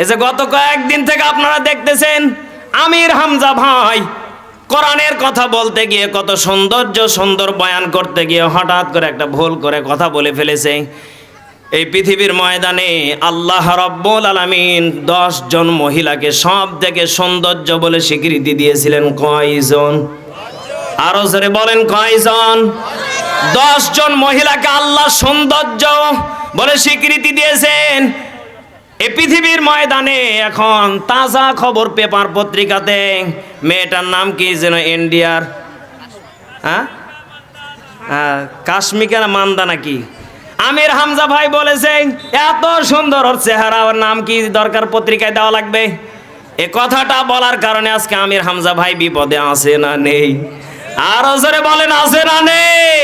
এই যে গত কয়েকদিন থেকে আপনারা দেখতেছেন আমির হামজা ভাই কোরআনের কথা বলতে গিয়ে কত সৌন্দর্য সুন্দর বয়ান করতে গিয়ে হঠাৎ করে একটা ভুল করে কথা বলে ফেলেছে। এই পৃথিবীর ময়দানে আল্লাহ রব্বুল আলামিন জন মহিলাকে সব থেকে সৌন্দর্য বলে স্বীকৃতি দিয়েছিলেন কয়জন? আরও জোরে বলেন কয়জন? জন মহিলাকে আল্লাহ সৌন্দর্য বলে স্বীকৃতি দিয়েছেন। এ পৃথিবীর ময়দানে এখন তাজা খবর পেপার পত্রিকাতে মেয়েটার নাম কি যেন ইন্ডিয়ার? হ্যাঁ? হ্যাঁ, মান্দা নাকি? আমির হামজা ভাই বলেছে এত সুন্দর ওর চেহারা ওর নাম কি দরকার পত্রিকায় দেওয়া লাগবে? এ কথাটা বলার কারণে আজকে আমির হামজা ভাই বিপদে আছে না নেই? আরও জোরে বলেন আছে না নেই?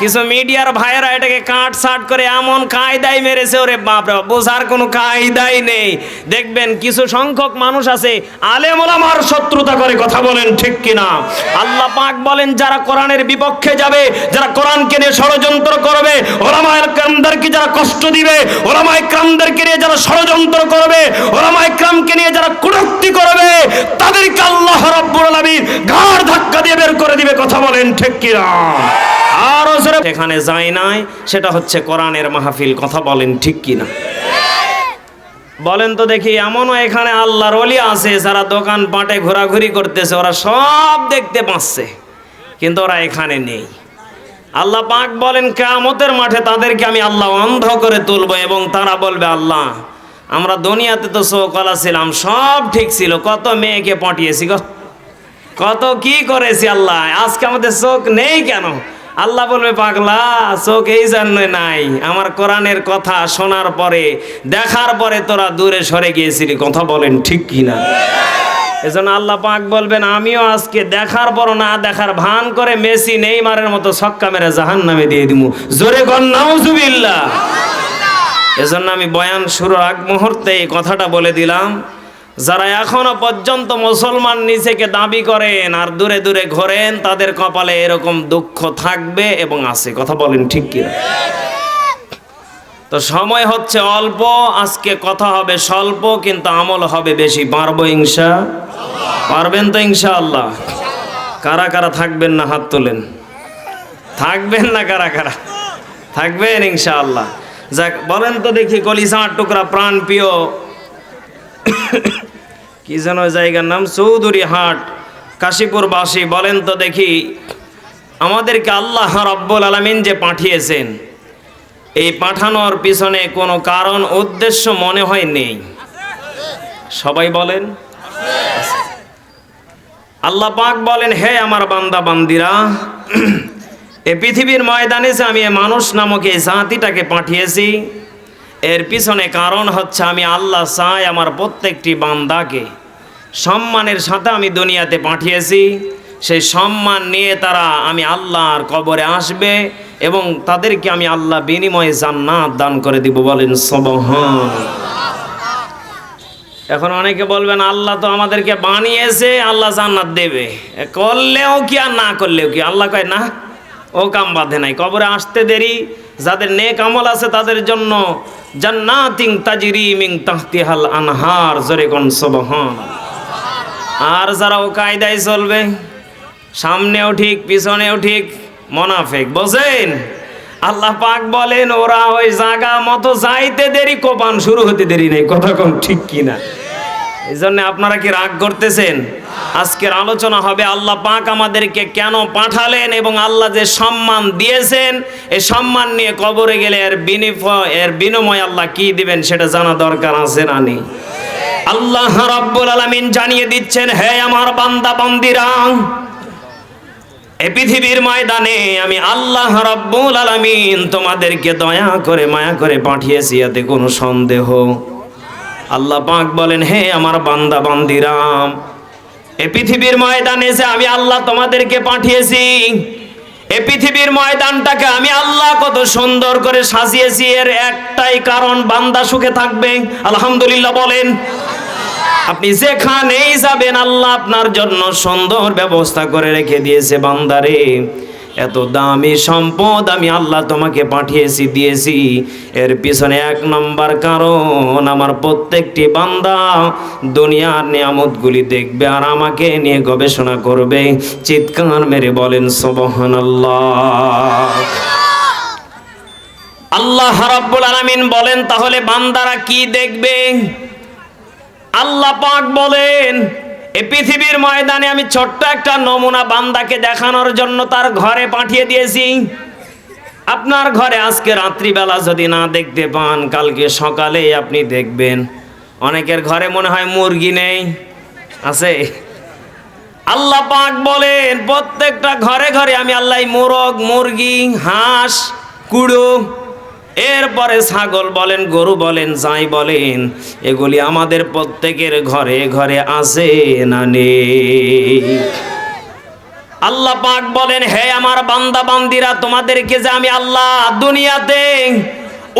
কিছু মিডিয়ার ভাইয়েরা এটাকে কাট সাট করে এমন কায়দায় মেরেছে, ওরে বাপরে, বোঝার কোনো কায়দাই নেই। দেখবেন কিছু সংখ্যক মানুষ আছে, আলেম ওলামার শত্রুতা করে কথা বলেন ঠিক কিনা। আল্লাহ পাক বলেন, যারা কোরআনের বিপক্ষে যাবে, যারা কোরআনকে নিয়ে ষড়যন্ত্র করবে, ওলামায় ক্রামদেরকে যারা কষ্ট দিবে, ওলামায় ক্রামদেরকে নিয়ে যারা ষড়যন্ত্র করবে, ওলামায় ক্রামকে নিয়ে যারা কুরক্তি করবে, তাদেরকে আল্লাহ রাব্বুল আলামিন ঘাড় ধাক্কা দিয়ে বের করে দিবে, কথা বলেন ঠিক কিনা। আরও এখানে যায় নাই, সেটা হচ্ছে কোরআনের মাহফিল, কথা বলেন ঠিক কিনা? বলেন তো দেখি, এমনও এখানে আল্লাহর অলি আছে, যারা দোকান পাটে ঘোরাঘুরি করতেছে, ওরা সব দেখতে পাচ্ছে, কিন্তু ওরা এখানে নেই। আল্লাহ পাক বলেন, কেয়ামতের মাঠে তাদেরকে আমি আল্লাহ অন্ধ করে তুলব, এবং তারা বলবে, আল্লাহ, আমরা দুনিয়াতে তো চৌকলা ছিলাম, সব ঠিক ছিল, কত মেয়েকে পটিয়েছি গো, কত কি করেছি আল্লাহ, আজকে আমাদের চোখ নেই কেন? আল্লাহ বলবে, পাগলা, চোখ এই জন্য নাই। আমার কোরআনের কথা শোনার পরে, দেখার পরে তোরা দূরে সরে গিয়েছিলি। কথা বলেন ঠিক কি না এজন্য আল্লাহ পাক বলবেন, আমিও আজকে দেখার পর না দেখার ভান করে মেসি নেইমারের মতো ছক্কা মেরে জাহান নামে দিয়ে দিব জোরে কর নাউজুবিল্লাহ। এজন্য আমি বয়ান শুরুর আগ মুহূর্তে এই কথাটা বলে দিলাম। যারা এখনও পর্যন্ত মুসলমান নিজেকে দাবি করেন আর দূরে দূরে ঘোরেন, তাদের কপালে এরকম দুঃখ থাকবে এবং আছে। কথা বলেন ঠিক কি তো সময় হচ্ছে অল্প, আজকে কথা হবে স্বল্প, কিন্তু আমল হবে বেশি। পারব ইনশা? পারবেন তো ইনশা আল্লাহ কারা কারা থাকবেন না হাত তোলেন? থাকবেন না কারা কারা? থাকবেন ইনশা আল্লাহ যাক, বলেন তো দেখি কলিসার টুকরা প্রাণ প্রিয় কি যেন জায়গার নাম? চৌধুরী হাট কাশীপুরবাসী বলেন তো দেখি, আমাদেরকে আল্লাহ রব্বুল আলমিন যে পাঠিয়েছেন, এই পাঠানোর পিছনে কোনো কারণ, উদ্দেশ্য মনে হয় নেই। সবাই বলেন? আল্লাহ পাক বলেন, হে আমার বান্দা, বান্দিরা, এ পৃথিবীর ময়দানে যে আমি এ মানুষ নামক এই জাতিটাকে পাঠিয়েছি এর পিছনে কারণ হচ্ছে আমি আল্লাহ চাই আমার প্রত্যেকটি বান্দাকে সম্মানের সাথে আমি দুনিয়াতে পাঠিয়েছি। সেই সম্মান নিয়ে তারা আমি আল্লাহর কবরে আসবে এবং তাদেরকে আমি আল্লাহ বিনিময়ে জান্নাত দান করে দিব বলেন সবহান এখন অনেকে বলবেন, আল্লাহ তো আমাদেরকে বানিয়েছে, আল্লাহ জান্নাত দেবে। করলেও কি আর না করলেও কি? আল্লাহ কয়, না, ও কাম বাঁধে নাই। কবরে আসতে দেরি যাদের নেক আমল আছে তাদের জন্য জান্নাতিং তাজিরি মিং তাহতিহাল আনহার, জোরে কোন সবহান। আর যারা ও কায়দায় চলবে, সামনেও ঠিক, পিছনেও ঠিক, মোনাফেক। বোঝেন আল্লাহ পাক বলেন, ওরা ওই জায়গা মতো যাইতে দেরি, কোপান শুরু হতে দেরি নেই। কথা কম ঠিক কিনা? এই জন্য আপনারা কি রাগ করতেছেন? আজকের আলোচনা হবে, আল্লাহ পাক আমাদেরকে কেন পাঠালেন এবং আল্লাহ যে সম্মান দিয়েছেন এই সম্মান নিয়ে কবরে গেলে এর বিনিময় এর বিনিময় আল্লাহ কি দিবেন সেটা জানা দরকার আছে না নেই? আল্লাহ রাব্বুল আলামিন জানিয়ে দিচ্ছেন, হে আমার বান্দা বান্দিরা, এ পৃথিবীর ময়দানে আমি আল্লাহ রাব্বুল আলামিন তোমাদেরকে দয়া করে, মায়া করে পাঠিয়েছি, এতে কোনো সন্দেহ। আল্লাহ পাক বলেন, হে আমার বান্দা বান্দিরাম এ পৃথিবীর ময়দানে যে আমি আল্লাহ তোমাদেরকে পাঠিয়েছি, এ পৃথিবীর ময়দানটাকে আমি আল্লাহ কত সুন্দর করে সাজিয়েছি, এর একটাই কারণ বান্দা সুখে থাকবে। আলহামদুলিল্লাহ বলেন। আপনি যেখানেই যাবেন, আল্লাহ আপনার জন্য সুন্দর ব্যবস্থা করে রেখে দিয়েছে বান্দারে। এত দামি সম্পদ আমি আল্লাহ তোমাকে পাঠিয়েছি, দিয়েছি। এর পিছনে এক নম্বর কারণ, আমার প্রত্যেকটি বান্দা দুনিয়ার নিয়ামতগুলি দেখবে আর আমাকে নিয়ে গবেষণা করবে। চিৎকার মেরে বলেন, সুবহানাল্লাহ। আল্লাহ রাব্বুল আলামিন বলেন, তাহলে বান্দারা কি দেখবে? আল্লাহ পাক বলেন এই পৃথিবীর ময়দানে আমি ছোট্ট একটা নমুনা বান্দাকে দেখানোর জন্য তার ঘরে পাঠিয়ে দিয়েছি। আপনার ঘরে আজকে রাত্রিবেলা যদি না দেখতে পান, কালকে সকালে আপনি দেখবেন। অনেকের ঘরে মনে হয় মুরগি নেই। আছে? আল্লাহ পাক বলেন, প্রত্যেকটা ঘরে ঘরে আমি আল্লাহ মোরগ, মুরগি, হাঁস কুড়ো এরপরে ছাগল বলেন, গরু বলেন, যাই বলেন, এগুলি আমাদের প্রত্যেকের ঘরে ঘরে আছে না নেই? আল্লাহ পাক বলেন, হে আমার বান্দা বান্দিরা, তোমাদেরকে যে আমি আল্লাহ দুনিয়াতে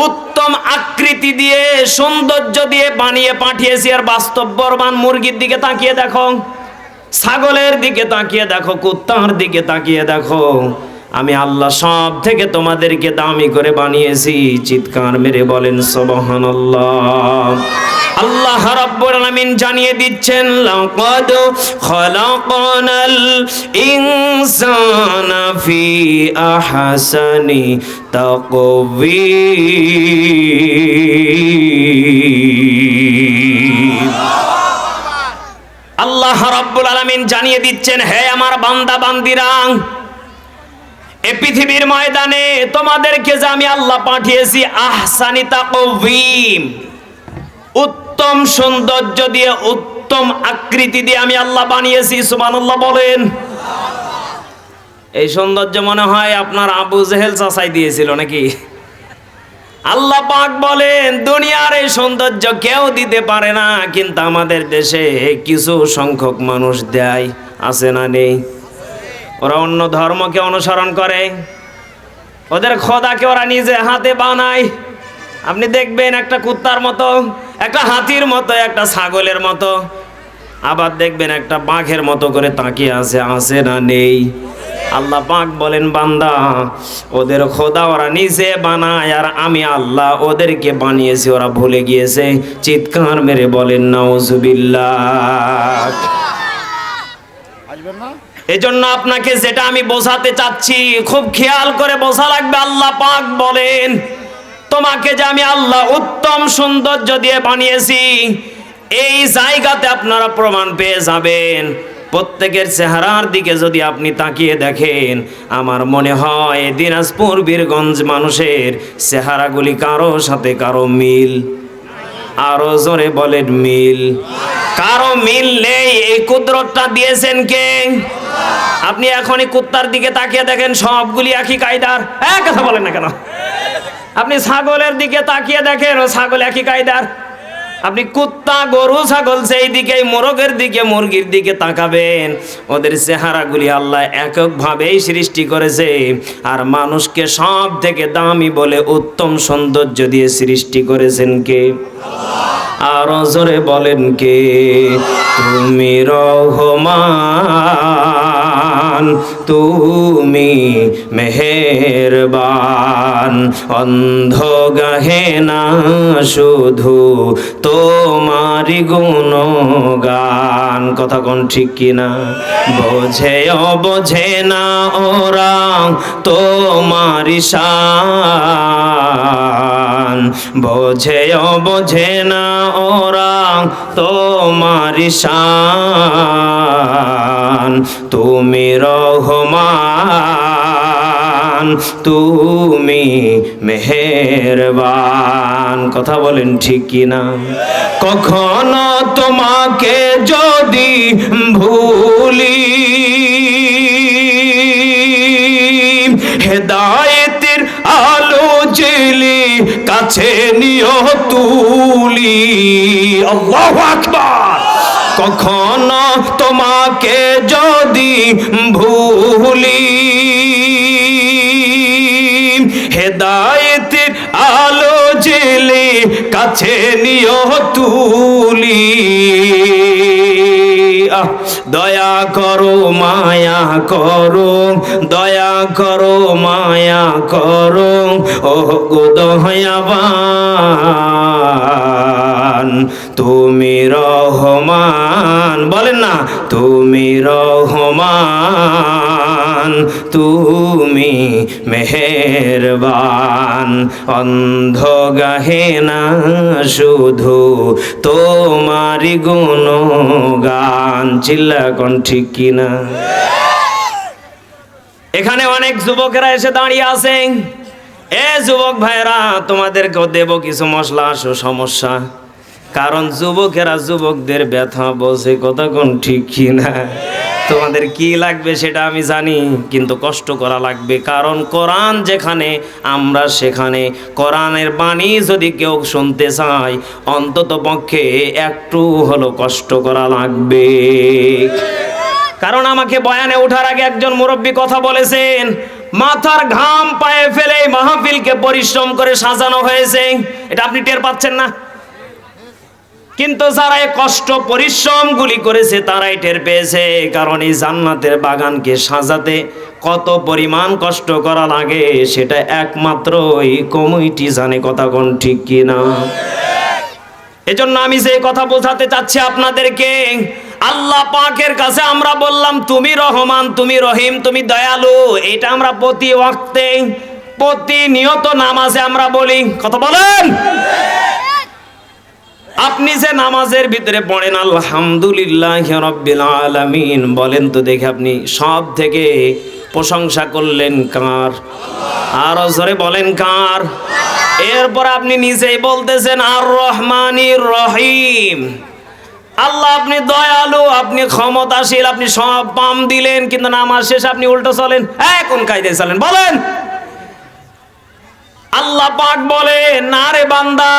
উত্তম আকৃতি দিয়ে, সৌন্দর্য দিয়ে বানিয়ে পাঠিয়েছি, আর বাস্তব বরবান মুরগির দিকে তাকিয়ে দেখো, ছাগলের দিকে তাকিয়ে দেখো, কুত্তার দিকে তাকিয়ে দেখো আমি আল্লাহ সব থেকে তোমাদেরকে দামি করে বানিয়েছি। চিৎকার মেরে বলেন, সুবহানাল্লাহ। আল্লাহ রাব্বুল আলামিন জানিয়ে দিচ্ছেন, লাকাদ খলাকনাল ইনসানা ফি আহসানি তাকবীর আল্লাহ রাব্বুল আলামিন জানিয়ে দিচ্ছেন, হে আমার বান্দা বান্দিরা এ পৃথিবীর ময়দানে তোমাদেরকে যে আমি আল্লাহ পাঠিয়েছি, আহসানি তাকবীম উত্তম সৌন্দর্য দিয়ে, উত্তম আকৃতি দিয়ে আমি আল্লাহ বানিয়েছি, সুবহানাল্লাহ বলেন। এই সৌন্দর্য মনে হয় আপনার আবু জেহেল চাচাই দিয়েছিল নাকি? আল্লাহ পাক বলেন, দুনিয়ার এই সৌন্দর্য কেউ দিতে পারে না, কিন্তু আমাদের দেশে কিছু সংখ্যক মানুষ দেয়, আছে না নেই? ওরা অন্য ধর্মকে অনুসরণ করে। ওদের খোদাকে ওরা নিজে হাতে বানায়। আপনি দেখবেন একটা কুত্তার মতো, একটা হাতির মতো, একটা ছাগলের মতো। আবার দেখবেন একটা বাঘের মতো করে তাকিয়ে আছে আছে না নেই। আল্লাহ পাক বলেন, বান্দা, ওদের খোদা ওরা নিজে বানায় আর আমি আল্লাহ ওদেরকে বানিয়েছি, ওরা ভুলে গিয়েছে। চিৎকার মেরে বলেন, নাউজুবিল্লাহ। এজন্য আপনাকে যেটা আমি বোঝাতে চাচ্ছি, খুব খেয়াল করে বোঝা লাগবে, আল্লাহ পাক বলেন, তোমাকে যে আমি আল্লাহ উত্তম সৌন্দর্য দিয়ে বানিয়েছি, এই জায়গাতে আপনারা প্রমাণ পেয়ে যাবেন। প্রত্যেকের চেহারার দিকে যদি আপনি তাকিয়ে দেখেন, আমার মনে হয় দিনাজপুর, বীরগঞ্জ মানুষের চেহারাগুলি কারও সাথে কারও মিল। আরও জোরে বলেন মিল। কারও মিল নেই, এই কুদরতটা দিয়েছেন কে? আপনি এখনই কুত্তার দিকে তাকিয়ে দেখেন, সবগুলি একই কায়দার। এক কথা বলেন না কেন? আপনি ছাগলের দিকে তাকিয়ে দেখেন, ও ছাগল একই কায়দার। আপনি কুত্তা, গরু, ছাগল সেই দিকে মোরগের দিকে, মুরগির দিকে তাকাবেন। ওদের চেহারাগুলি আল্লাহ এককভাবেই সৃষ্টি করেছে। আর মানুষকে সব থেকে দামি বলে উত্তম সৌন্দর্য দিয়ে সৃষ্টি করেছেন কে? আরও জোরে বলেন কে? তুমি রহমান। তুমি মেহেরবান। অন্ধ গাহে না, শুধু তোমারি গুণগান। কথা কোন ঠিক কিনা? বোঝে বোঝে না ওরা তোমারি শান। বোঝে বোঝে না ওরা তোমারি শান। তুমি রহমান, তুমি মেহেরবান। কথা বলেন ঠিক কিনা কখনো তোমাকে যদি ভুলি, হেদায়েতের আলো জেলে কাছে নিয় তুলি। আল্লাহু আকবার। কখনো তোমাকে যদি ভুলি। হেদায়েতের আলো জেলে কাছে নিয় তুলি। দয়া করো, মায়া করো, দয়া করো, মায়া করো। ও গো দয়াবান তুমি রহমান। বলেন না, তুমি রহমান, তুমি মেহেরবান। অন্ধ গাহে না, শুধু তোমারি গুণ গান চিল্লা কোন ঠিক কিনা? এখানে অনেক যুবকেরা এসে দাঁড়িয়ে আছেন। এ যুবক ভাইরা তোমাদেরকেও দেব কিছু মশলা, আসো সমস্যা। কারণ যুবকেরা যুবকদের ব্যথা বসে কথা কোন ঠিক কি না তোমাদের কি লাগবে সেটা আমি জানি, কিন্তু কষ্ট করা লাগবে। কারণ কোরআন যেখানে, আমরা সেখানে। কোরআনের বাণী যদি কেউ শুনতে চায়, অন্তত পক্ষে একটু হলো কষ্ট করা লাগবে। কারণ আমাকে বয়ানে ওঠার আগে একজন মুরব্বী কথা বলেছেন, মাথার ঘাম পায়ে ফেলে মাহফিলকে পরিশ্রম করে সাজানো হয়েছে। এটা আপনি টের পাচ্ছেন না? কিন্তু যারা এই কষ্ট, পরিশ্রম গুলি করেছে, তারাই টের পেয়েছে। কারণ এই জান্নাতের বাগানকে সাজাতে কত পরিমাণ কষ্ট করা লাগে, সেটা একমাত্র ওই কমিটি জানে, কথা কোন ঠিক কিনা। এজন্য আমি যে কথা বোঝাতে চাচ্ছি আপনাদেরকে, আল্লাহ পাকের কাছে আমরা বললাম, তুমি রহমান, তুমি রহিম, তুমি দয়ালু। এটা আমরা প্রতি ওয়াক্তে, প্রতিনিয়ত নামাজে আমরা বলি। কথা বলেন? আপনি যে নামাজের ভিতরে পড়েন, আলহামদুলিল্লাহ রব্বিল আলামিন, বলেন তো দেখে আপনি সব থেকে প্রশংসা করলেন কার? আর জোরে বলেন কার? এরপর আপনি নিজেই বলতেছেন আর রহমানির রহিম। আল্লাহ, আপনি দয়ালু, আপনি ক্ষমতাশীল, আপনি সব পাম দিলেন, কিন্তু নামাজ শেষ আপনি উল্টো চলেন। হ্যাঁ কোন কায়দায় চলেন? বলেন। আল্লাহ পাক বলে, না রে বান্দা,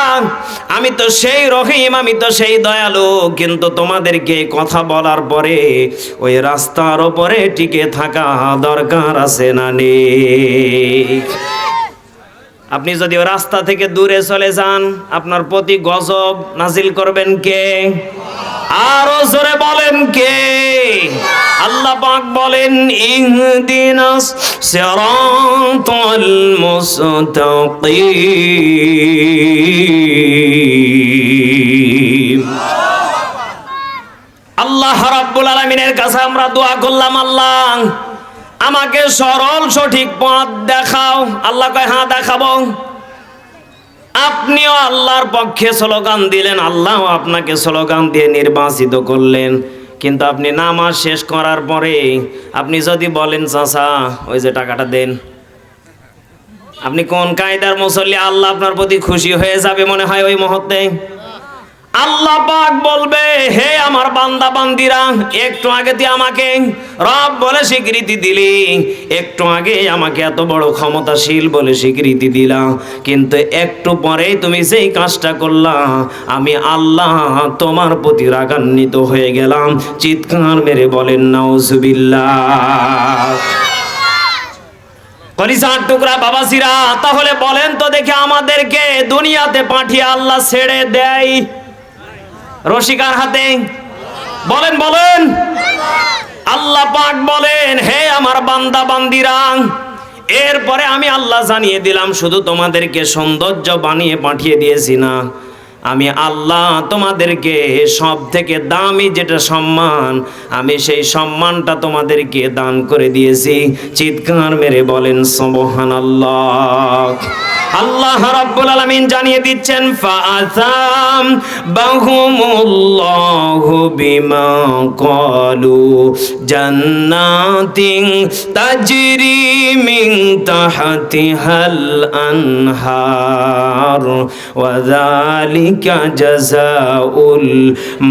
আমি তো সেই রহিম, আমি তো সেই দয়ালু, কিন্তু তোমাদেরকে কথা বলার পরে ওই রাস্তার ওপরে টিকে থাকা দরকার আছে না নেই? আপনি যদি রাস্তা থেকে দূরে চলে যান, আপনার প্রতি গজব নাজিল করবেন কে? আরও জোরে বলেন কে? আল্লাহ পাক বলেন ইহদিনাস সিরাতাল মুস্তাকিম. আল্লাহ রাব্বুল আলামিনের কাছে আমরা দোয়া করলাম, আল্লাহ, আমাকে সরল সঠিক পথ দেখাও। আল্লাহ কয় হ্যাঁ দেখাবো। আপনিও আল্লাহর পক্ষে স্লোগান দিলেন আল্লাহ আপনাকে স্লোগান দিয়ে নির্বাচিত করলেন। কিন্তু আপনি নামাজ শেষ করার পরে আপনি যদি বলেন, চাচা, ওই যে টাকাটা দেন। আপনি কোন কায়দার মুসল্লি, আল্লাহ আপনার প্রতি খুশি হয়ে যাবে মনে হয় ওই মুহূর্তে? আল্লাহ পাক বলবে, হে আমার বান্দা, বান্দিরা, একটু আগে তুই আমাকে রব বলে স্বীকৃতি দিলি। একটু আগে আমাকে এত বড় ক্ষমতাশীল বলে স্বীকৃতি দিলা। কিন্তু একটু পরেই তুমি যেই কাজটা করলা, আমি আল্লাহ তোমার প্রতি রাগান্বিত হয়ে গেলাম। চিৎকার মেরে বলেন, নাউজুবিল্লাহ। কলিসার টুকরা বাবাসিরা, তাহলে বলেন তো দেখে আমাদেরকে দুনিয়াতে পাঠিয়ে আল্লাহ ছেড়ে দেয়। রসিকার হাতে? বলেন বলেন। আল্লাহ পাক বলেন, হে আমার বান্দা, বান্দিরা, এরপরে আমি আল্লাহ জানিয়ে দিলাম, শুধু তোমাদেরকে সৌন্দর্য বানিয়ে পাঠিয়ে দিয়েছি না। আমি আল্লাহ তোমাদেরকে সব থেকে দামি যেটা সম্মান, আমি সেই সম্মানটা তোমাদেরকে দান করে দিয়েছি। চিৎকার মেরে বলেন সোবহান আল্লাহ আল্লাহ রাব্বুল আলামিন জানিয়ে দিচ্ছেন, ফাআসাম বাহুমুল্লাহু বিমা ক্বালু জান্নাতিন তাজরি মিন তাহতিহাল আনহার ওয়া যালিকা জাযাউল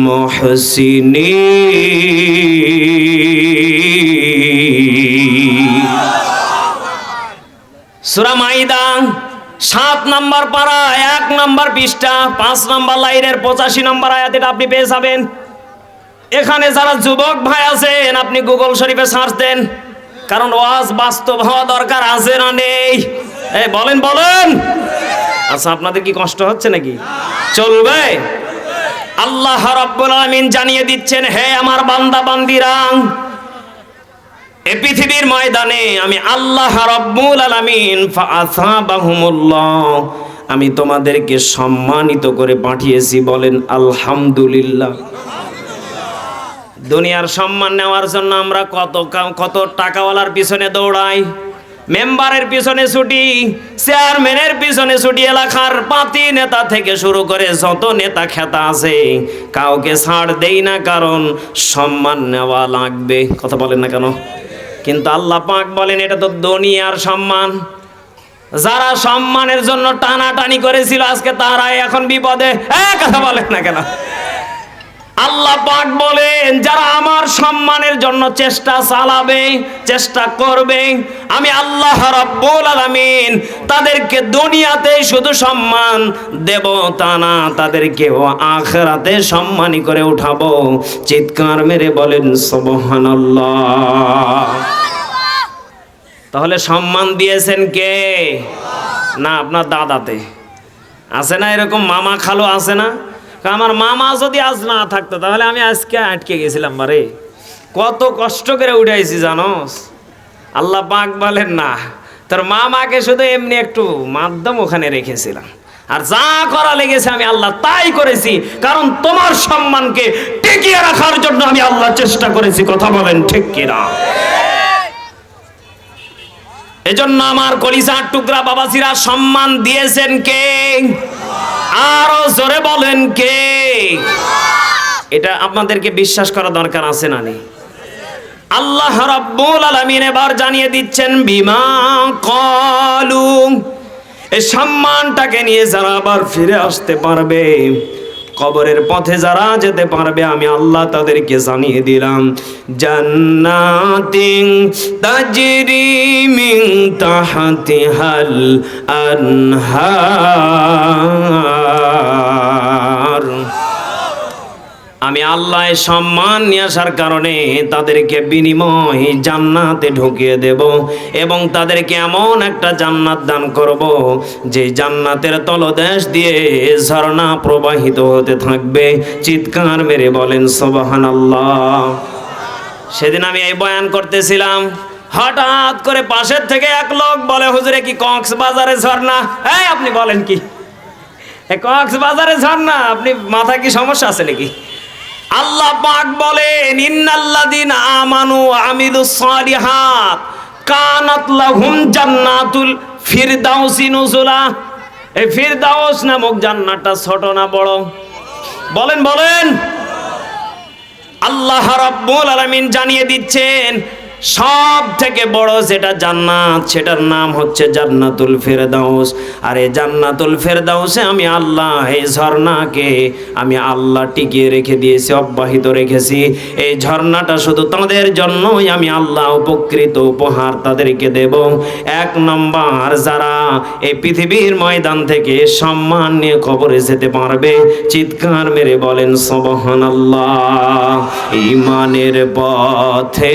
মুহসিনিন। সুরা মাইদা সাত নাম্বার পাড়া, এক নাম্বার পৃষ্ঠা, পাঁচ নাম্বার লাইনের পঁচাশি নাম্বার আয়াত এটা আপনি পেয়ে যাবেন। এখানে যারা যুবক ভাই আছেন, আপনি গুগল শরীফে সার্চ দেন, কারণ ওয়াজ বাস্তব হওয়া দরকার, আছে না নেই? বলেন বলেন। আচ্ছা আপনাদের কি কষ্ট হচ্ছে নাকি? চলবে? আল্লাহ রাব্বুল আলামিন জানিয়ে দিচ্ছেন, হে আমার বান্দা, বান্দিরা এ পৃথিবীর ময়দানে আমি আল্লাহ রাব্বুল আলামিন ফাআসাবাহুমুল্লাহ, আমি তোমাদেরকে সম্মানিত করে পাঠিয়েছি বলেন আলহামদুলিল্লাহ। দুনিয়ার সম্মান নেওয়ার জন্য আমরা কত কত টাকাওয়ালার পিছনে দৌড়াই, মেম্বারের পিছনে ছুটি, চেয়ারম্যানের পিছনে ছুটি, এলাকার পাতি নেতা থেকে শুরু করে যত নেতা খেতা আছে, কাউকে ছাড় দেই না, কারণ সম্মান নেওয়া লাগবে। কথা বলেন না কেন? কিন্তু আল্লাহ পাক বলেন, এটা তো দুনিয়ার সম্মান। যারা সম্মানের জন্য টানাটানি করেছিল আজকে তারাই এখন বিপদে। কথা বলেন না কেন? আল্লাহ পাক বলেন, যারা আমার সম্মানের জন্য চেষ্টা চালাবে, চেষ্টা করবে, আমি আল্লাহ রাব্বুল আলামিন তাদেরকে দুনিয়াতে শুধু সম্মান দেব তা না তাদেরকে ও আখেরাতে সম্মানী করে উঠাবো। চিৎকার মেরে বলেন, সুবহানাল্লাহ। তাহলে সম্মান দিয়েছেন কে? না, আপনার দাদাতে। আছে না এরকম মামা খালো আছে না? আমার মামা যদি আজ না থাকতো, তাহলে আমি আজকে আটকে গেছিলাম বারে। কত কষ্ট করে উঠাইছি জানোস। আল্লাহ পাক বলেন, না, তোর মামাকে শুধু এমনি একটু মাধ্যম ওখানে রেখেছিলাম। আর যা করা লেগেছে আমি আল্লাহ তাই করেছি। কারণ তোমার সম্মানকে টিকিয়ে রাখার জন্য আমি আল্লাহ চেষ্টা করেছি। কথা বলেন ঠিক কিনা? এজন্য আমার কলিজার টুকরা বাবাসিরা সম্মান দিয়েছেন কে? আরও জোরে বলেন কে? এটা আপনাদেরকে বিশ্বাস করা দরকার আছে না আল্লাহ রাব্বুল আলামিন এবার জানিয়ে দিচ্ছেন, বিমা কলু। এই সম্মানটাকে নিয়ে যারা আবার ফিরে আসতে পারবে কবরের পথে যারা যেতে পারবে, আমি আল্লাহ তাদেরকে জানিয়ে দিলাম। জান্নাতিন তাজরি মিন তাহতিহাল আনহার। আমি আল্লাহ সম্মান নিয়ে আসার কারণে তাদেরকে বিনিময় জান্নাতে ঢুকিয়ে দেব এবং তাদেরকে এমন একটা জান্নাত দান করব যে জান্নাতের তলদেশ দিয়ে ঝর্ণা প্রবাহিত হতে থাকবে। চিৎকার মেরে বলেন সবাহান আল্লাহ সেদিন আমি এই বয়ান করতেছিলাম, হঠাৎ করে পাশের থেকে এক লোক বলে, হুজুরে, কি কক্সবাজারে ঝর্ণা? হ্যাঁ আপনি বলেন কি? কক্সবাজারে ঝর্ণা? আপনি, মাথা কি সমস্যা আছে নাকি? আল্লাহ পাক বলেন ইন্নাল্লাদিন আমানু আমিলুস সালিহাত কানাত লাহুম জান্নাতুল ফিরদাউসি নুজুলা। এই ফিরদাউস নামক জান্নাতটা ছোট না বড়? বলেন বলেন। আল্লাহ রাব্বুল আলামিন জানিয়ে দিচ্ছেন সব থেকে বড় যেটা জান্নাত, সেটার নাম হচ্ছে জান্নাতুল ফেরদাউস। আর এই জান্নাতুল ফেরদাউসে আমি আল্লাহ, এই ঝর্ণাকে আমি আল্লাহ টিকিয়ে রেখে দিয়েছি, অব্যাহিত রেখেছি। এই ঝর্ণাটা শুধু তাদের জন্যই আমি আল্লাহ উপকৃত উপহার তাদেরকে দেব। এক নম্বর, যারা এই পৃথিবীর ময়দান থেকে সম্মান নিয়ে খবরে যেতে পারবে, চিৎকার মেরে বলেন সবহান আল্লাহ ইমানের পথে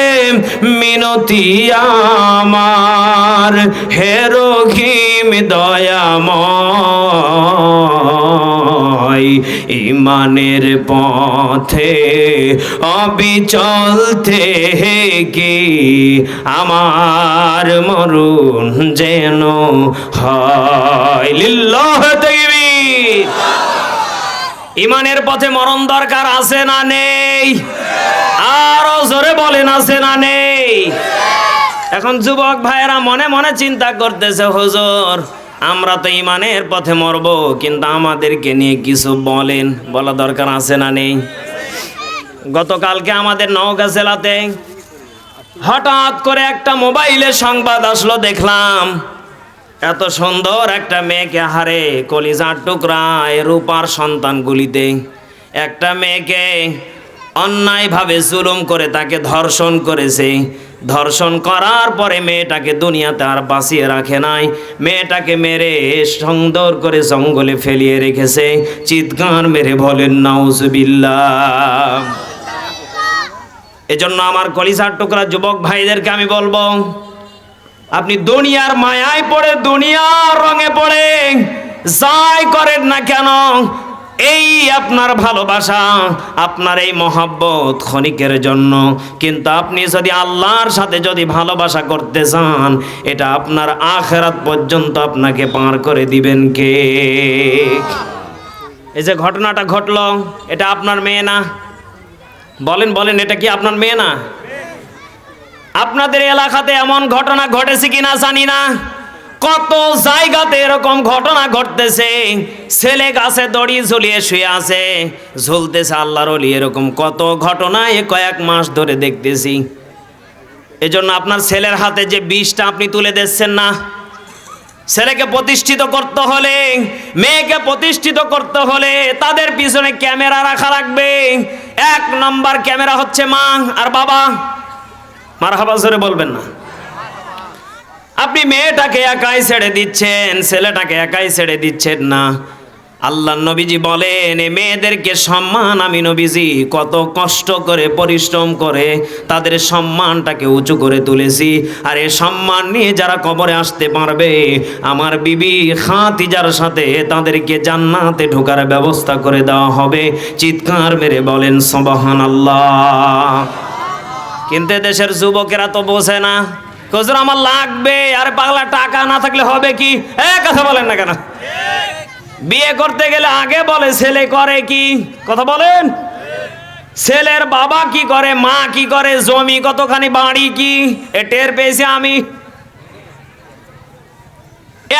মিনতি আমার। হে রহিম দয়াময়, ইমানের পথে অবিচল থেকে আমার মরুন যেন হয়। লিল্লাহ ইমানের পথে মরণ দরকার আছে না নেই? জোরে বলেন, আছে না নেই? এখন যুবক ভাইয়েরা মনে মনে চিন্তা করতেছে, হুজুর, আমরা তো ইমানের পথে মরব, কিন্তু আমাদেরকে নিয়ে কিছু বলেন, বলা দরকার আছে না নেই? গতকালকে আমাদের নওগাঁ জেলাতে হঠাৎ করে একটা মোবাইলে সংবাদ আসলো, দেখলাম এত সুন্দর একটা মেয়েকে, হারে, কলিজার টুকরায় রূপার সন্তানগুলিতে, একটা মেয়েকে অন্যায়ভাবে জুলুম করে তাকে ধর্ষণ করেছে। ধর্ষণ করার পরে মেয়েটাকে দুনিয়াতে আর বাঁচিয়ে রাখে নাই। মেয়েটাকে মেরে সুন্দর করে জঙ্গলে ফেলিয়ে রেখেছে। চিৎকার মেরে বলেন, নাউজুবিল্লাহ। এজন্য আমার কলিসার টুকরা যুবক ভাইদেরকে আমি বলব, আপনি দুনিয়ার মায়ায় পড়ে, দুনিয়ার রঙে পড়ে, যাই করেন না কেন এই আপনার ভালোবাসা, আপনার এই মহাব্বত ক্ষণিকের জন্য। কিন্তু আপনি যদি আল্লাহর সাথে যদি ভালোবাসা করতে চান, এটা আপনার আখেরাত পর্যন্ত আপনাকে পার করে দিবেন কে? এই যে ঘটনাটা ঘটলো, এটা আপনার মেয়ে না? বলেন বলেন, এটা কি আপনার মেয়ে না? আপনাদের এলাকাতে এমন ঘটনা ঘটেছে কিনা জানি না। কত জায়গাতে এরকম ঘটনা ঘটতেছে? ছেলে গাছে দড়ি ঝুলিয়ে শুয়ে আছে। ঝুলতেছে আল্লাহর অলি এরকম কত ঘটনা এ কয়েক মাস ধরে দেখতেছি। এজন্য আপনার ছেলের হাতে যে বিষটা আপনি তুলে দিচ্ছেন না। ছেলেকে প্রতিষ্ঠিত করতে হলে, মেয়েকে প্রতিষ্ঠিত করতে হলে তাদের পিছনে ক্যামেরা রাখা লাগবে। এক নম্বর ক্যামেরা হচ্ছে মা আর বাবা। মার হাবাজরে বলবেন না। আপনি মেয়েটাকে একাই ছেড়ে দিচ্ছেন, ছেলেটাকে একাই ছেড়ে দিচ্ছেন না। আল্লাহ নবীজি বলেন মেয়েদেরকে সম্মান, আমি নবীজি কত কষ্ট করে, পরিশ্রম করে তাদের সম্মানটাকে উঁচু করে তুলেছি। আর এ সম্মান নিয়ে যারা কবরে আসতে পারবে, আমার বিবি খাতিজার সাথে তাদেরকে জান্নাতে ঢোকার ব্যবস্থা করে দেওয়া হবে। চিৎকার মেরে বলেন সবহান আল্লাহ কিন্তু দেশের যুবকেরা তো বোঝে না। কজর আমার লাগবে, আর পাগলা টাকা না থাকলে হবে কি? এ কথা বলেন না কেন? বিয়ে করতে গেলে আগে বলে, ছেলে করে কি? কথা বলেন? ছেলের বাবা কি করে, মা কি করে, জমি কতখানি, বাড়ি কি? এ টের পেয়েছি আমি।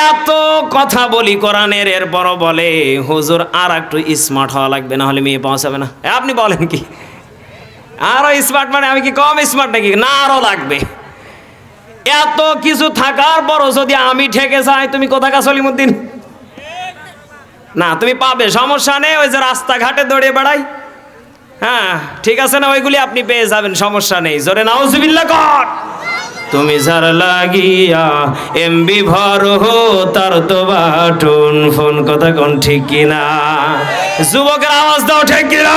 এত কথা বলি কোরআনের এরপরও বলে, হুজুর আর একটু স্মার্ট হওয়া লাগবে, না হলে মেয়ে যাবে না। আপনি বলেন কি? আরও স্মার্ট মানে আমি কি কম স্মার্ট নাকি? না, আরও লাগবে। এত কিছু থাকার পরও যদি আমি ঠেকে যাই, তুমি কোথাকা সলিমুদ্দিন? না, তুমি পাবে, সমস্যা নেই, ওই যে রাস্তাঘাটে দৌড়ে বেড়াই। হ্যাঁ ঠিক আছে না, ওইগুলি আপনি পেয়ে যাবেন, সমস্যা নেই। জোরে নাউজুবিল্লাহ কর। তুমি যার লাগিয়া এমবি ভর হো, তার তো বাটুন ফোন, কথা কোন ঠিক কিনা? যুবকের আওয়াজ দাও, ঠিক কিনা?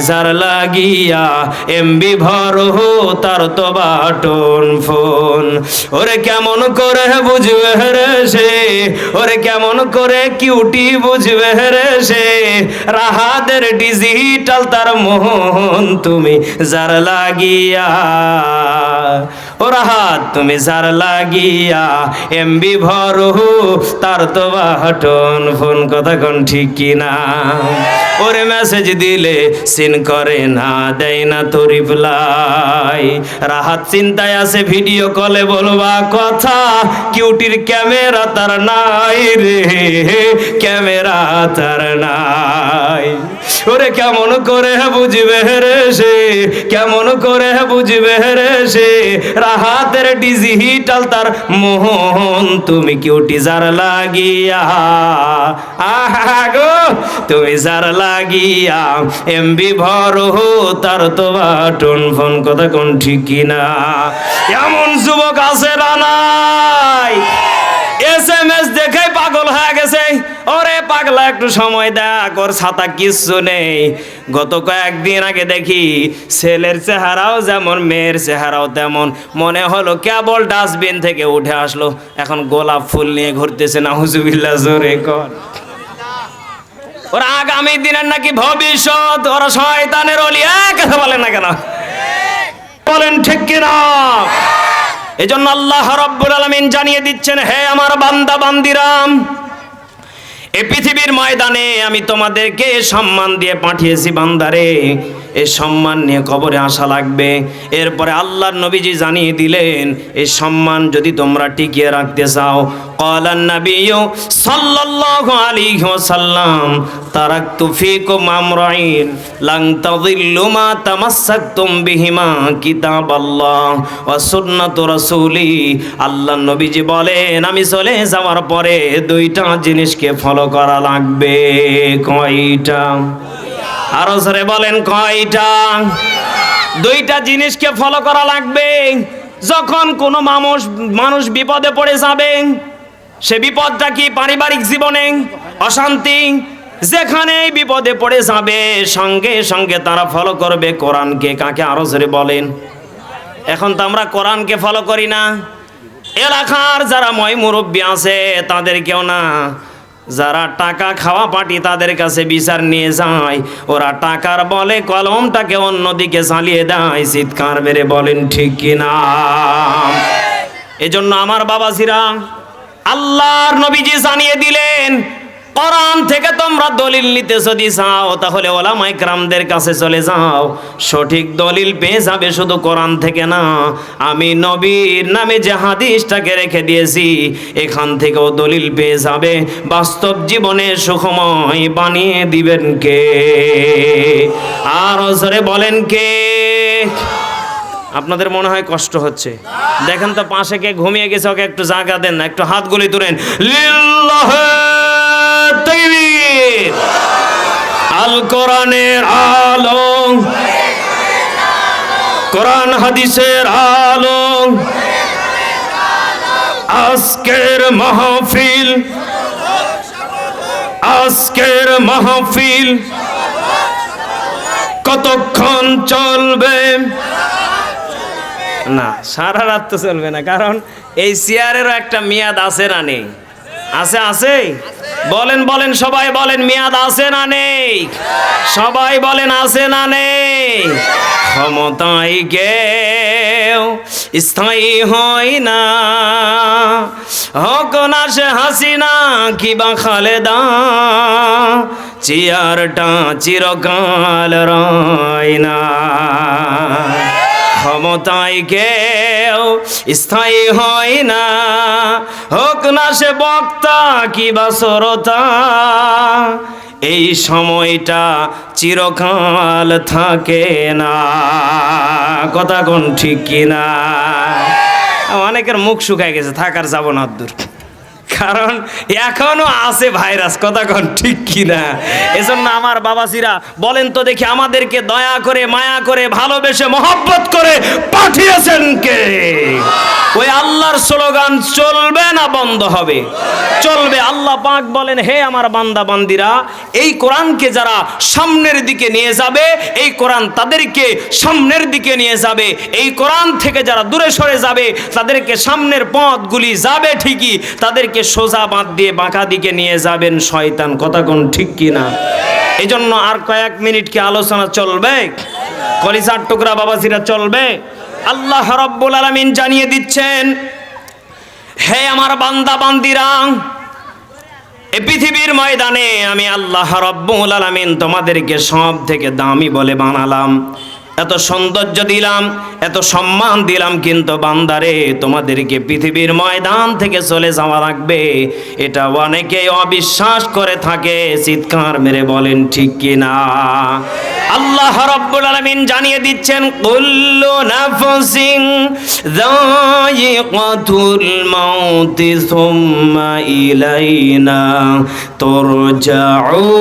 যার লাগিয়া এমবি ভর হো, তার তো বাটন ফোন। ওরে কেমন করে বুঝবে রে সে? ওরে কেমন করে কিউটি বুঝবে রে সে? রাহাদের ডিজিটাল তার মোহন তুমি যার লাগিয়া ও রাহাত, তুমি যার লাগিয়া এমবি ভর তার তো বাটন ফোন কথা কোন ঠিক কিনা ওরে মেসেজ দিলে সিন করে না, দেয় না তো রিপ্লাই রাহাত চিন্তায় আছে ভিডিও কলে বলবা কথা কিউটির ক্যামেরা তার নাই রে ক্যামেরা তার নাই। ওরে কেমন করে বুঝবে রে সে? কেমন করে বুঝবে রে সে? রাহাতের ডিজিটাল তার মোহন, তুমি কিউটি যার লাগিয়া। আহা গো, তুমি যার লাগিয়া। এমবি ভর হো, তার তো বাটন ফোন কথা কোন ঠিক কিনা এমন যুবক আছে না নাই? এস এম এস দেখে পাগল হয়ে গেছে। ওরে পাগলা, একটু সময় দেখ ওর ছাতা কিচ্ছু নেই। গত কয়েকদিন আগে দেখি ছেলের চেহারাও যেমন, মেয়ের চেহারাও তেমন। মনে হলো কেবল ডাস্টবিন থেকে উঠে আসলো। এখন গোলাপ ফুল নিয়ে ঘুরতেছে না হুজুবিল্লা জোরে কর। ওরা আগামী দিনের নাকি ভবিষ্যৎ, ওরা শয়তানের অলি। এক কথা বলেন না কেন? বলেন ঠিক কিনা? এই জন্য আল্লাহ রব্বুল আলমিন জানিয়ে দিচ্ছেন, হে আমার বান্দা, বান্দিরাম, এ পৃথিবীর ময়দানে আমি তোমাদেরকে সম্মান দিয়ে পাঠিয়েছি বান্দারে। এই সম্মান নিয়ে কবরে আসা লাগবে। এরপরে আল্লাহর নবীজি জানিয়ে দিলেন এই সম্মান যদি তোমরা টিকিয়ে রাখতে চাও নবীজি বলেন, আমি চলে যাওয়ার পরে দুইটা জিনিসকে ফলো করা লাগবে। কয়টা? আরও জোরে বলেন কয়টা? দুইটা জিনিসকে ফলো করা লাগবে। যখন কোনো মানুষ মানুষ বিপদে পড়ে যাবে, সে বিপদটা কি পারিবারিক জীবনে? অশান্তি? যেখানে বিপদে পড়ে যাবে, সঙ্গে সঙ্গে তারা ফলো করবে কোরআনকে। কাকে আরও জোরে বলেন? এখন তো আমরা কোরআনকে ফলো করি না। এলাকার যারা ময় মুরব্বী আছে তাদেরকেও না। যারা টাকা খাওয়া পাটি তাদের কাছে বিচার নিয়ে যায়। ওরা টাকার বলে কলমটাকে অন্যদিকে চালিয়ে দেয়। চিৎকার মেরে বলেন, ঠিক কিনা এজন্য আমার বাবা সিরা আল্লাহর নবীজি জানিয়ে দিলেন কোরআন থেকে তোমরা দলিল নিতে যদি চাও, তাহলে ওলামা ইকরামদের কাছে চলে যাও। সঠিক দলিল পেয়ে যাবে শুধু কোরআন থেকে না। আমি নবীর নামে যে হাদিসটাকে রেখে দিয়েছি, এখান থেকেও দলিল পেয়ে যাবে। বাস্তব জীবনে সুখময় বানিয়ে দিবেন কে? আর জোরে বলেন কে? আপনাদের মনে হয় কষ্ট হচ্ছে? দেখেন তো পাশে কে ঘুমিয়ে গেছে, ওকে একটু জায়গা দেন না একটু হাতগুলি তুলেন। লিল্লাহে! আল কোরআনের আলো। কোরআন হাদিসের আলো। আজকের মাহফিল। আজকের মাহফিল। কতক্ষণ চলবে? না, সারা রাত তো চলবে না, কারণ এই চেয়ারেরও একটা মেয়াদ আছে না নেই। আছে আছে? বলেন বলেন, সবাই বলেন, মেয়াদ আছে না নেই? সবাই বলেন, আছে না নেই? ক্ষমতায় কেউ স্থায়ী হয় না। হোক না সে হাসিনা কিবা খালেদা? চেয়ারটা চিরকাল রয় না। ক্ষমতায় কেউ স্থায়ী হয় না। হোক না সে বক্তা কিবা শ্রোতা, এই সময়টা চিরকাল থাকে না। কথা কোন ঠিক কিনা? অনেকের মুখ শুকায় গেছে থাকার যাব না দূর কারণ এখনও আছে ভাইরাস, কথা কোন ঠিক কিনা? এজন্য আমার বাবাজিরা, বলেন তো দেখি আমাদেরকে দয়া করে, মায়া করে, ভালোবেসে, মহব্বত করে পাঠিয়েছেন কে? ওই আল্লাহর স্লোগান, চলবে না, বন্ধ হবে। চলবে, আল্লাহ পাক বলেন, হে আমার বান্দা, বান্দিরা, এই কোরআনকে যারা সামনের দিকে নিয়ে যাবে, এই কোরআন তাদেরকে সামনের দিকে নিয়ে যাবে। এই কোরআন থেকে যারা দূরে সরে যাবে, তাদেরকে সামনের পথগুলি যাবে ঠিকই, তাদেরকে সোজা বাঁধ দিয়ে বাঁকা দিকে নিয়ে যাবেন শয়তান। কথা কোন ঠিক কিনা? এই জন্য আর কয়েক মিনিট কি আলোচনা চলবে? কলিজার টুকরা বাবাজিরা চলবে? আল্লাহ রব্বুল আলামিন জানিয়ে দিচ্ছেন, হে আমার বান্দা বান্দিরা, এ পৃথিবীর ময়দানে আমি আল্লাহ রব্বুল আলামিন তোমাদেরকে সব থেকে দামি বলে বানালাম। এত সৌন্দর্য দিলাম, এত সম্মান দিলাম কিন্তু বান্দারে, তোমাদেরকে পৃথিবীর ময়দান থেকে চলে যাওয়া লাগবে। এটা অনেকেই অবিশ্বাস করে থাকে, চিৎকার মেরে বলেন, ঠিক কিনা আল্লাহ রব্বুল আলামিন জানিয়ে দিচ্ছেন, কুল্লু নাফসিন যায়িকাতুল মাউতি সুম্মা ইলাইনা তুরজাউন।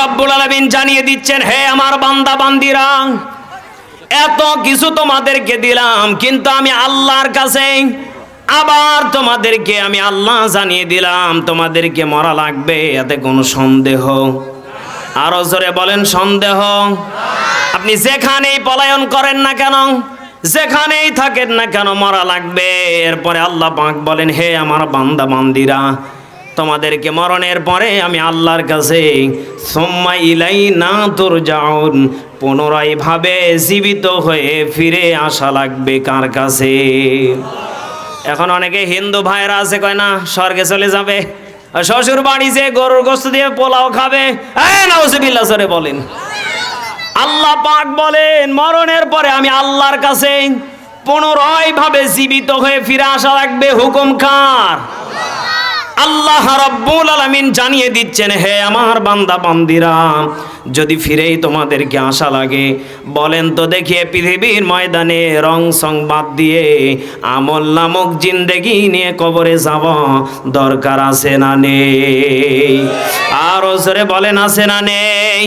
রাব্বুল আলামিন জানিয়ে দিচ্ছেন, হে আমার বান্দা, বান্দিরা, এত কিছু তোমাদেরকে দিলাম, কিন্তু আমি আল্লাহর কাছে আবার তোমাদেরকে আমি আল্লাহ জানিয়ে দিলাম, তোমাদেরকে মরা লাগবে, এতে কোনো সন্দেহ। আরও জোরে বলেন, সন্দেহ। আপনি যেখানেই পলায়ন করেন না কেন, যেখানেই থাকেন না কেন মরা লাগবে। এরপরে আল্লাহ পাক বলেন, হে আমার বান্দা, বান্দিরা তোমাদেরকে মরণের পরে আমি আল্লাহর কাছে সোম্মা ইলাই না তোর যাউন পুনরায় ভাবে জীবিত হয়ে ফিরে আসা লাগবে কার কাছে? এখন অনেকে হিন্দু ভাইরা আছে, কয় না, স্বর্গে চলে যাবে। শ্বশুর বাড়ি যে গরুর গোস্ত দিয়ে পোলাও খাবে সরে বলেন। আল্লাহ পাক বলেন, মরণের পরে আমি আল্লাহর কাছে পুনরায় ভাবে জীবিত হয়ে ফিরে আসা লাগবে। হুকুম কার? আল্লাহ রাব্বুল আলামিন জানিয়ে দিচ্ছেন, হে আমার বান্দা, বান্দিরা, যদি ফিরেই তোমাদেরকে আশা লাগে, বলেন তো দেখি পৃথিবীর ময়দানে রং সংবাদ দিয়ে আমল নামক জিন্দেগি নিয়ে কবরে যাব, দরকার আছে না নেই? আর ওসরে বলেন, আছে না নেই?